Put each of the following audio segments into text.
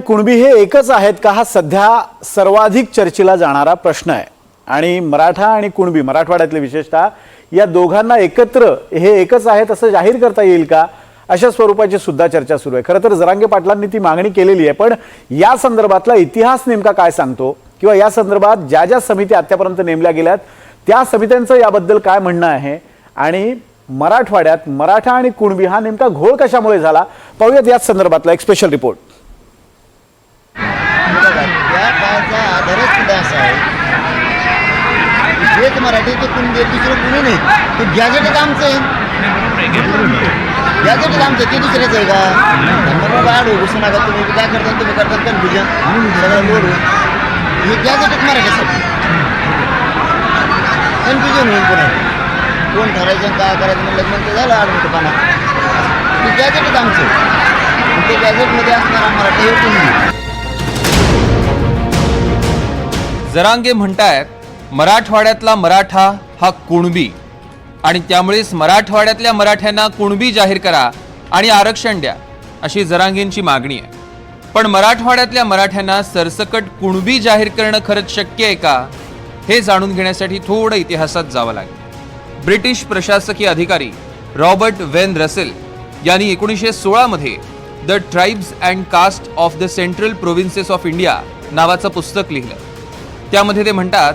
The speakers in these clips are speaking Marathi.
कुणबी हे एकच आहेत का हा सध्या सर्वाधिक चर्चेला जाणारा प्रश्न आहे. आणि मराठा आणि कुणबी मराठवाड्यातले विशेषतः या दोघांना एकत्र हे एकच आहेत असं जाहीर करता येईल का? अशा स्वरूपाची सुद्धा चर्चा सुरू आहे. खरं तर जरांगे पाटलांनी ती मागणी केलेली आहे पण या संदर्भातला इतिहास नेमका काय सांगतो? किंवा या संदर्भात ज्या ज्या समिती आतापर्यंत नेमल्या गेल्यात त्या समित्यांचं याबद्दल काय म्हणणं आहे? आणि मराठवाड्यात मराठा आणि कुणबी हा नेमका घोळ कशामुळे झाला? पाहूयात याच संदर्भातला एक स्पेशल रिपोर्ट बघा, त्या काळचा आधारच सुद्धा असा आहे? हेच मराठी ते कुणी दुसरं कुणी नाही. ते गॅजेटच आमचं आहे. गॅजेटच आमचं आहे, ते दुसऱ्याच आहे का? त्यांना आड घुसू नका तुम्ही काय करता तुम्ही करतात कन्फ्युजन सगळं लोड हे गॅजेटच मराठीसाठी कन्फ्युजन होईल पुन्हा कोण ठरायचं काय करायचं म्हणलं मग ते झालं पाना ते गॅजेटच आमचं आहे. ते गॅजेटमध्ये असणारा मराठी हे जरांगे म्हणतायत मराठवाड्यातला मराठा हा कुणबी. आणि त्यामुळेच मराठवाड्यातल्या मराठ्यांना कुणबी जाहीर करा आणि आरक्षण द्या अशी जरांगेंची मागणी आहे. पण मराठवाड्यातल्या मराठ्यांना सरसकट कुणबी जाहीर करणं खरंच शक्य आहे का हे जाणून घेण्यासाठी थोडं इतिहासात जावं लागेल. ब्रिटिश प्रशासकीय अधिकारी रॉबर्ट वेन रसेल यांनी एकोणीसशे सोळामध्ये the tribes and caste of the central provinces of India नावाचं पुस्तक लिहिलं. त्यामध्ये ते म्हणतात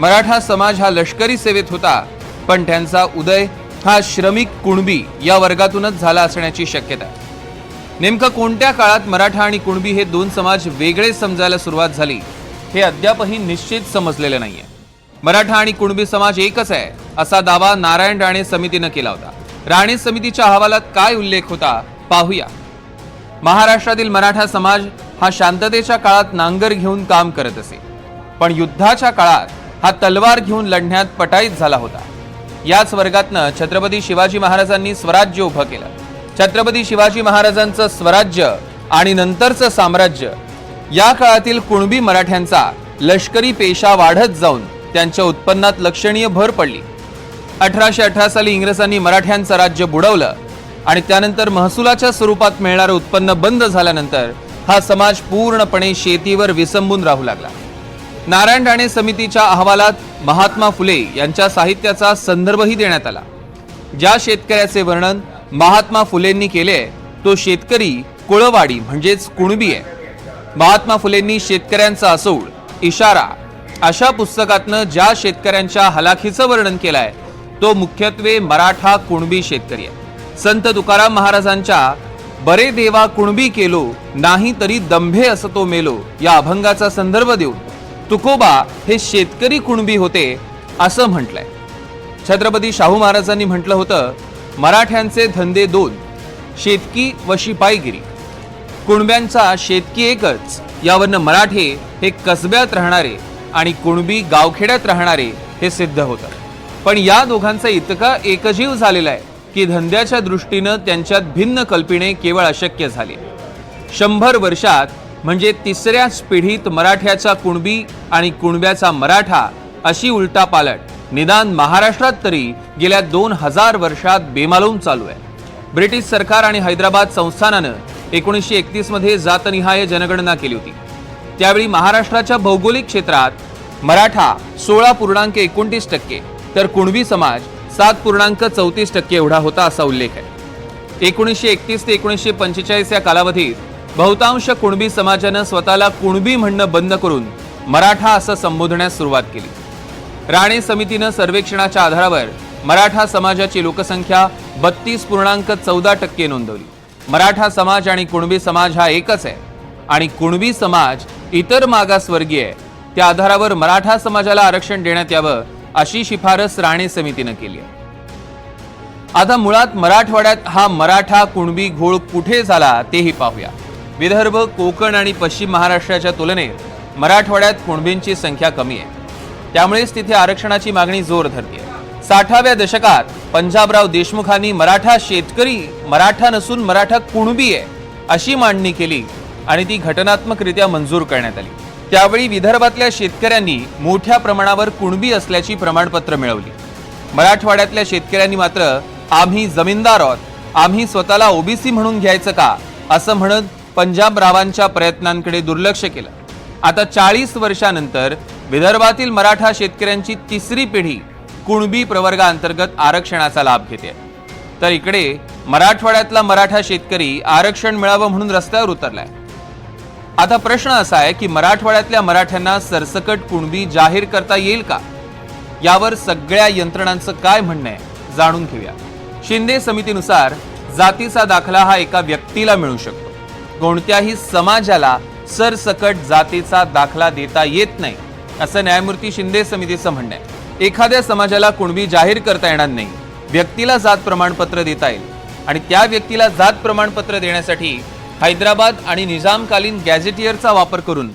मराठा समाज हा लष्करी सेवेत होता पण त्यांचा उदय हा श्रमिक कुणबी या वर्गातूनच झाला असण्याची शक्यता. आहे नेमकं कोणत्या काळात मराठा आणि कुणबी हे दोन समाज वेगळे समजायला सुरुवात झाली हे अद्यापही निश्चित समजलेलं नाहीये. मराठा आणि कुणबी समाज एकच आहे असा दावा नारायण राणे समितीनं केला होता. राणे समितीच्या अहवालात काय उल्लेख होता पाहूया. महाराष्ट्रातील मराठा समाज हा शांततेच्या काळात नांगर घेऊन काम करत असे. पण युद्धाच्या काळात हा तलवार घेऊन लढण्यात पटाईत झाला होता. याच वर्गातनं छत्रपती शिवाजी महाराजांनी स्वराज्य उभं केलं. छत्रपती शिवाजी महाराजांचं स्वराज्य आणि नंतरचं साम्राज्य या काळातील कुणबी मराठ्यांचा लष्करी पेशा वाढत जाऊन त्यांच्या उत्पन्नात लक्षणीय भर पडली. अठराशे अठरा साली इंग्रजांनी मराठ्यांचं राज्य बुडवलं आणि त्यानंतर महसुलाच्या स्वरूपात मिळणारं उत्पन्न बंद झाल्यानंतर हा समाज पूर्णपणे शेतीवर विसंबून राहू लागला. नारायण राणे समितीच्या अहवालात महात्मा फुले यांच्या साहित्याचा संदर्भही देण्यात आला. ज्या शेतकऱ्याचे वर्णन महात्मा फुलेंनी केले तो शेतकरी कुळवाडी म्हणजेच कुणबी आहे. महात्मा फुलेंनी शेतकऱ्यांचा असोड इशारा अशा पुस्तकातनं ज्या शेतकऱ्यांच्या हलाखीचं वर्णन केलंय तो मुख्यत्वे मराठा कुणबी शेतकरी आहे. संत तुकाराम महाराजांच्या बरे देवा कुणबी केलो नाही तरी दंभे असं तो मेलो या अभंगाचा संदर्भ देऊन तुकोबा हे शेतकरी कुणबी होते असं म्हटलंय. छत्रपती शाहू महाराजांनी म्हटलं होतं मराठ्यांचे धंदे दोन शेतकी व शिपाईगिरी. कुणब्यांचा शेतकी एकच यावरनं मराठे हे कसब्यात राहणारे आणि कुणबी गावखेड्यात राहणारे हे सिद्ध होतं. पण या दोघांचा इतका एकजीव झालेला आहे की धंद्याच्या दृष्टीनं त्यांच्यात भिन्न कल्पिणे केवळ अशक्य झाली. शंभर वर्षात म्हणजे तिसऱ्याच पिढीत मराठ्याचा कुणबी आणि कुणब्याचा मराठा अशी उलटापालट. निदान महाराष्ट्रात तरी गेल्या दोन हजार वर्षात बेमालूम चालू आहे. ब्रिटिश सरकार आणि हैदराबाद संस्थानानं एकोणीसशे एकतीसमध्ये जातनिहाय जनगणना केली होती. त्यावेळी महाराष्ट्राच्या भौगोलिक क्षेत्रात मराठा सोळा पूर्णांक एकोणतीस टक्के तर कुणबी समाज सात पूर्णांक चौतीस टक्के एवढा होता असा उल्लेख आहे. एकोणीसशे एकतीस ते एकोणीसशे पंचेचाळीस या कालावधीत बहुतांश कुणबी समाजानं स्वतःला कुणबी म्हणणं बंद करून मराठा असं संबोधण्यास सुरुवात केली. राणे समितीनं सर्वेक्षणाच्या आधारावर मराठा समाजाची लोकसंख्या बत्तीस पूर्णांक चौदा टक्के नोंदवली. मराठा समाज आणि कुणबी समाज हा एकच आहे आणि कुणबी समाज इतर मागासवर्गीय आहे त्या आधारावर मराठा समाजाला आरक्षण देण्यात यावं अशी शिफारस राणे समितीनं केली आहे. आता मुळात मराठवाड्यात हा मराठा कुणबी घोळ कुठे झाला तेही पाहूया. विदर्भ कोकण आणि पश्चिम महाराष्ट्राच्या तुलनेत मराठवाड्यात कुणबींची संख्या कमी आहे. त्यामुळेच तिथे आरक्षणाची मागणी जोर धरते साठाव्या दशकात पंजाबराव देशमुखांनी मराठा शेतकरी मराठा नसून मराठा कुणबी आहे अशी मांडणी केली आणि ती घटनात्मकरित्या मंजूर करण्यात आली. त्यावेळी विदर्भातल्या शेतकऱ्यांनी मोठ्या प्रमाणावर कुणबी असल्याची प्रमाणपत्र मिळवली. मराठवाड्यातल्या शेतकऱ्यांनी मात्र आम्ही जमीनदार आहोत आम्ही स्वतःला ओबीसी म्हणून घ्यायचं का? असं म्हणत पंजाबरावांच्या प्रयत्नांकडे दुर्लक्ष केलं. आता चाळीस वर्षानंतर विदर्भातील मराठा शेतकऱ्यांची तिसरी पिढी कुणबी प्रवर्गाअंतर्गत आरक्षणाचा लाभ घेते. तर इकडे मराठवाड्यातला मराठा शेतकरी आरक्षण मिळावं म्हणून रस्त्यावर उतरलाय. आता प्रश्न असा आहे की मराठवाड्यातल्या मराठ्यांना सरसकट कुणबी जाहीर करता येईल का? यावर सगळ्या यंत्रणांचं काय म्हणणं आहे जाणून घेऊया. शिंदे समितीनुसार जातीचा दाखला हा एका व्यक्तीला मिळू शकतो. कोणत्याही समाजाला सरसकट जातीचा दाखला देता येत नाही असं न्यायमूर्ती शिंदे समितीचं म्हणणं आहे. एखाद्या समाजाला कुणबी जाहीर करता येणार नाही व्यक्तीला जात प्रमाणपत्र देता येईल आणि त्या व्यक्तीला जात प्रमाणपत्र देण्यासाठी हैदराबाद आणि निजामकालीन गॅझेटियरचा वापर करून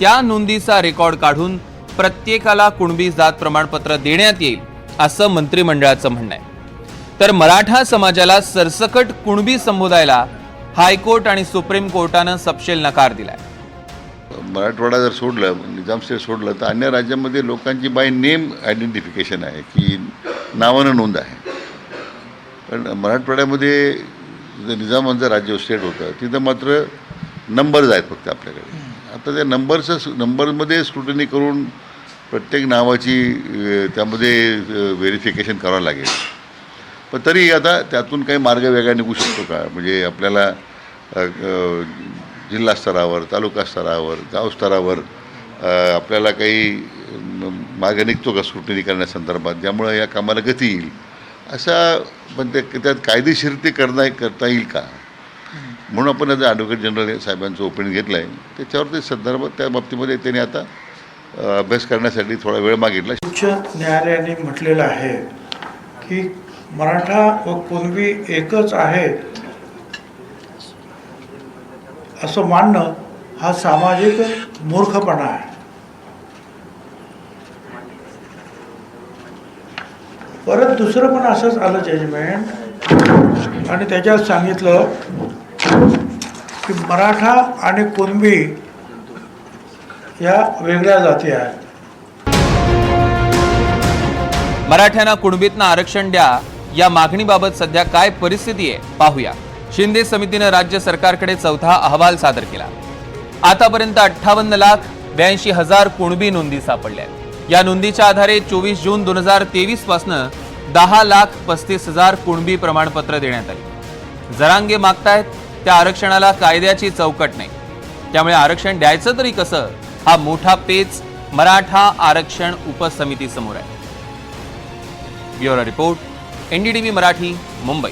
त्या नोंदीचा रेकॉर्ड काढून प्रत्येकाला कुणबी जात प्रमाणपत्र देण्यात येईल असं मंत्रिमंडळाचं म्हणणं आहे. तर मराठा समाजाला सरसकट कुणबी संबोधायला हायकोर्ट आणि सुप्रीम कोर्टानं सपशेल नकार दिलाय. मराठवाडा जर सोडलं निजाम स्टेट सोडलं तर अन्य राज्यामध्ये लोकांची बाय नेम आयडेंटिफिकेशन आहे की नावानं नोंद आहे. पण मराठवाड्यामध्ये निजामांचं राज्य स्टेट होतं तिथं मात्र नंबर्स आहेत फक्त आपल्याकडे. आता त्या नंबरचं नंबरमध्ये स्क्रुटनी करून प्रत्येक नावाची त्यामध्ये व्हेरिफिकेशन करावं लागेल. पण तरी आता त्यातून काही मार्ग वेगळा निघू शकतो का? म्हणजे आपल्याला जिल्हा स्तरावर तालुका स्तरावर गाव स्तरावर आपल्याला काही मार्ग निघतो का स्क्रुटनी करण्यासंदर्भात ज्यामुळं या कामाला गती येईल. असा पण ते त्यात कायदेशीर ते करता करता येईल का? म्हणून आपण आता ॲडव्होकेट जनरल साहेबांचं ओपिनियन घेतलं आहे त्याच्यावर ते संदर्भात त्या बाबतीमध्ये त्यांनी आता अभ्यास करण्यासाठी थोडा वेळ मागितला. उच्च न्यायालयाने म्हटलेलं आहे की मराठा व कुणबी एकच आहे असं मानणं हा सामाजिक मूर्खपणा आहे. परत दुसरं पण असंच आलं जजमेंट आणि त्याच्यात सांगितलं की मराठा आणि कुणबी या वेगळ्या जाती आहेत. मराठ्यांना कुणबीतनं आरक्षण द्या या मागणीबाबत सध्या काय परिस्थिती आहे पाहूया. शिंदे समितीनं राज्य सरकारकडे चौथा अहवाल सादर केला. आतापर्यंत अठ्ठावन्न लाख ब्याऐंशी हजार कुणबी नोंदी सापडल्या. या नोंदीच्या आधारे चोवीस जून दोन हजार तेवीस पासनं दहा लाख पस्तीस हजार कुणबी प्रमाणपत्र देण्यात आली. जरांगे मागतायत त्या आरक्षणाला कायद्याची चौकट नाही. त्यामुळे आरक्षण द्यायचं तरी कसं हा मोठा पेच मराठा आरक्षण उपसमितीसमोर आहे. Bureau report NDTV Marathi Mumbai.